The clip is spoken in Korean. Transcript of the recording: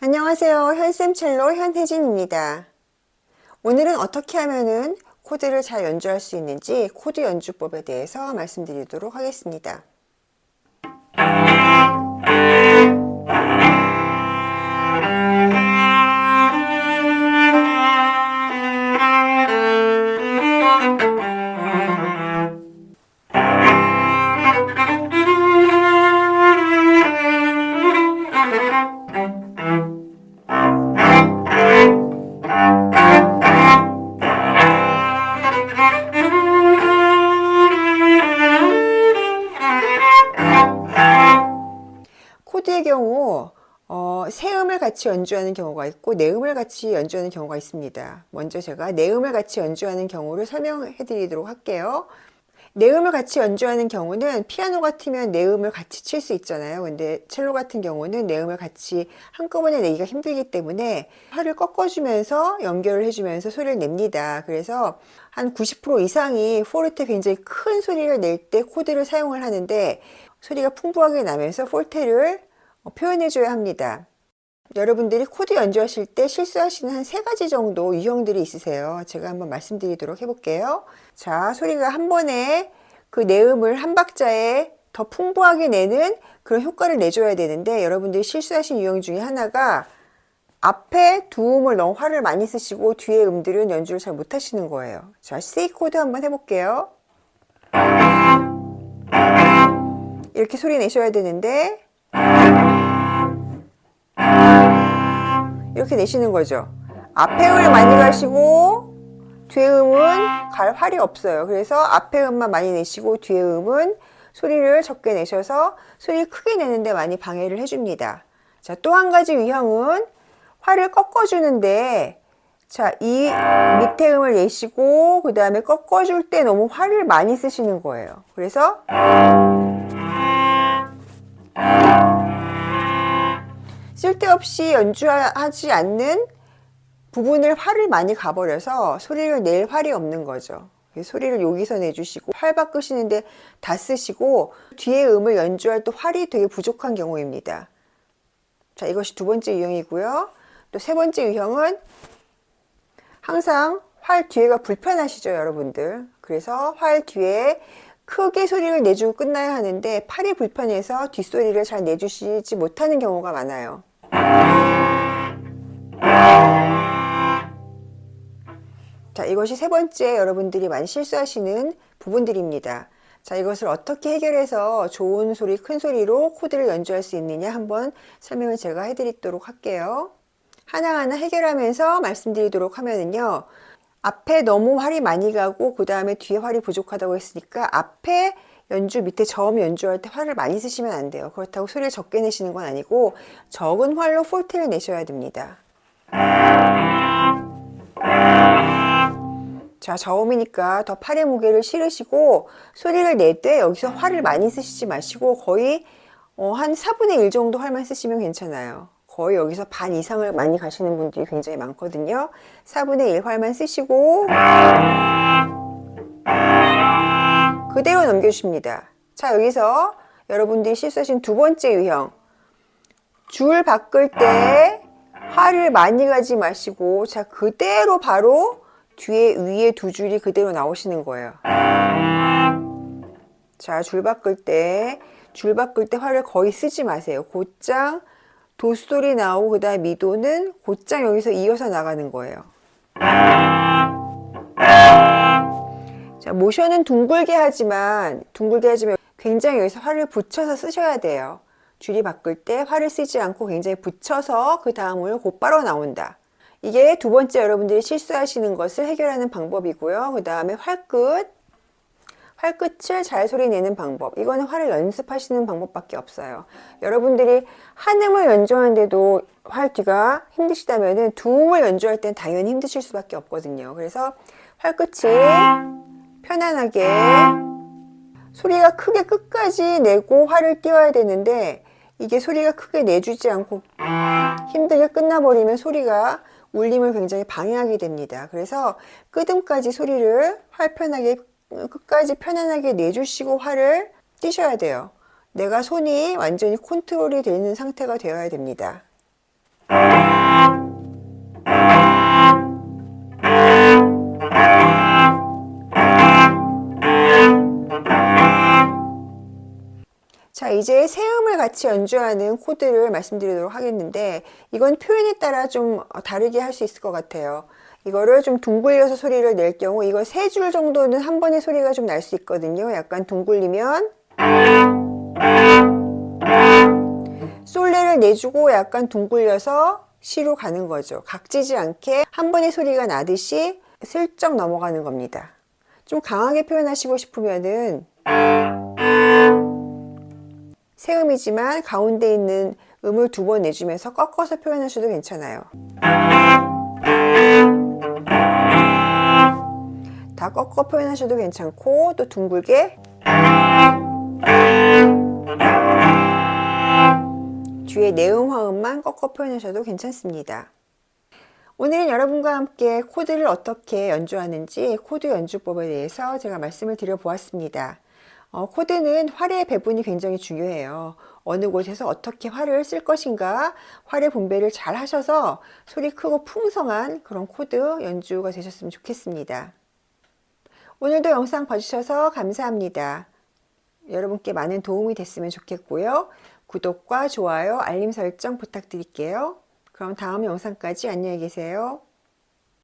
안녕하세요. 현쌤 첼로 현혜진입니다. 오늘은 어떻게 하면은 코드를 잘 연주할 수 있는지 코드 연주법에 대해서 말씀드리도록 하겠습니다. 경우 어, 세음을 같이 연주하는 경우가 있고 내음을 같이 연주하는 경우가 있습니다. 먼저 제가 내음을 같이 연주하는 경우를 설명해 드리도록 할게요. 내음을 같이 연주하는 경우는 피아노 같으면 내음을 같이 칠 수 있잖아요. 근데 첼로 같은 경우는 내음을 같이 한꺼번에 내기가 힘들기 때문에 팔을 꺾어주면서 연결을 해주면서 소리를 냅니다. 그래서 한 90% 이상이 포르테 굉장히 큰 소리를 낼 때 코드를 사용을 하는데 소리가 풍부하게 나면서 폴테를 표현해줘야 합니다. 여러분들이 코드 연주하실 때 실수하시는 한 세 가지 정도 유형들이 있으세요. 제가 한번 말씀드리도록 해볼게요. 자, 소리가 한 번에 그 내음을 한 박자에 더 풍부하게 내는 그런 효과를 내줘야 되는데 여러분들이 실수하신 유형 중에 하나가 앞에 두 음을 너무 화를 많이 쓰시고 뒤에 음들은 연주를 잘 못하시는 거예요. 자, C 코드 한번 해볼게요. 이렇게 소리 내셔야 되는데 이렇게 내시는 거죠. 앞에 음을 많이 가시고 뒤에 음은 갈 활이 없어요. 그래서 앞에 음만 많이 내시고 뒤에 음은 소리를 적게 내셔서 소리 크게 내는데 많이 방해를 해줍니다. 자, 또 한 가지 유형은 활을 꺾어주는데 자, 이 밑에 음을 내시고 그 다음에 꺾어줄 때 너무 활을 많이 쓰시는 거예요. 그래서 쓸데없이 연주하지 않는 부분을 활을 많이 가버려서 소리를 낼 활이 없는 거죠. 소리를 여기서 내주시고 활 바꾸시는데 다 쓰시고 뒤에 음을 연주할 때 활이 되게 부족한 경우입니다. 자, 이것이 두 번째 유형이고요. 또 세 번째 유형은 항상 활 뒤에가 불편하시죠, 여러분들. 그래서 활 뒤에 크게 소리를 내주고 끝나야 하는데 팔이 불편해서 뒷소리를 잘 내주시지 못하는 경우가 많아요. 자, 이것이 세 번째 여러분들이 많이 실수하시는 부분들입니다. 자, 이것을 어떻게 해결해서 좋은 소리, 큰 소리로 코드를 연주할 수 있느냐 한번 설명을 제가 해드리도록 할게요. 하나하나 해결하면서 말씀드리도록 하면은요. 앞에 너무 활이 많이 가고 그 다음에 뒤에 활이 부족하다고 했으니까 앞에 연주 밑에 저음 연주할 때 활을 많이 쓰시면 안 돼요. 그렇다고 소리를 적게 내시는 건 아니고 적은 활로 폴테를 내셔야 됩니다. 자, 저음이니까 더 팔의 무게를 실으시고 소리를 낼 때 여기서 활을 많이 쓰시지 마시고 거의 어, 한 4분의 1 정도 활만 쓰시면 괜찮아요. 거의 여기서 반 이상을 많이 가시는 분들이 굉장히 많거든요. 4분의 1 활만 쓰시고 그대로 넘겨주십니다. 자, 여기서 여러분들이 실수하신 두 번째 유형. 줄 바꿀 때 활을 많이 가지 마시고 자, 그대로 바로 뒤에 위에 두 줄이 그대로 나오시는 거예요. 자, 줄 바꿀 때, 줄 바꿀 때 활을 거의 쓰지 마세요. 곧장 도수소리 나오고 그 다음 미도는 곧장 여기서 이어서 나가는 거예요. 자, 모션은 둥글게 하지만, 둥글게 하지만 굉장히 여기서 활을 붙여서 쓰셔야 돼요. 줄이 바꿀 때 활을 쓰지 않고 굉장히 붙여서 그 다음을 곧바로 나온다. 이게 두 번째 여러분들이 실수하시는 것을 해결하는 방법이고요. 그 다음에 활끝. 활끝을 잘 소리 내는 방법. 이거는 활을 연습하시는 방법밖에 없어요. 여러분들이 한 음을 연주하는데도 활 뒤가 힘드시다면은 두 음을 연주할 땐 당연히 힘드실 수밖에 없거든요. 그래서 활끝이 편안하게 소리가 크게 끝까지 내고 활을 띄워야 되는데 이게 소리가 크게 내주지 않고 힘들게 끝나버리면 소리가 울림을 굉장히 방해하게 됩니다. 그래서 끄듬까지 소리를 활 편하게 끝까지 편안하게 내주시고 활을 띄셔야 돼요. 내가 손이 완전히 컨트롤이 되는 상태가 되어야 됩니다. 자, 이제 세음을 같이 연주하는 코드를 말씀드리도록 하겠는데, 이건 표현에 따라 좀 다르게 할 수 있을 것 같아요. 이거를 좀 둥글려서 소리를 낼 경우, 이거 세 줄 정도는 한 번에 소리가 좀 날 수 있거든요. 약간 둥글리면, 솔레를 내주고 약간 둥글려서 시로 가는 거죠. 각지지 않게 한 번에 소리가 나듯이 슬쩍 넘어가는 겁니다. 좀 강하게 표현하시고 싶으면은, 세음이지만 가운데 있는 음을 두 번 내주면서 꺾어서 표현하셔도 괜찮아요. 다 꺾어 표현하셔도 괜찮고 또 둥글게 뒤에 내음 화음만 꺾어 표현하셔도 괜찮습니다. 오늘은 여러분과 함께 코드를 어떻게 연주하는지 코드 연주법에 대해서 제가 말씀을 드려 보았습니다. 어, 코드는 활의 배분이 굉장히 중요해요. 어느 곳에서 어떻게 활을 쓸 것인가, 활의 분배를 잘 하셔서 소리 크고 풍성한 그런 코드 연주가 되셨으면 좋겠습니다. 오늘도 영상 봐주셔서 감사합니다. 여러분께 많은 도움이 됐으면 좋겠고요. 구독과 좋아요, 알림 설정 부탁드릴게요. 그럼 다음 영상까지 안녕히 계세요.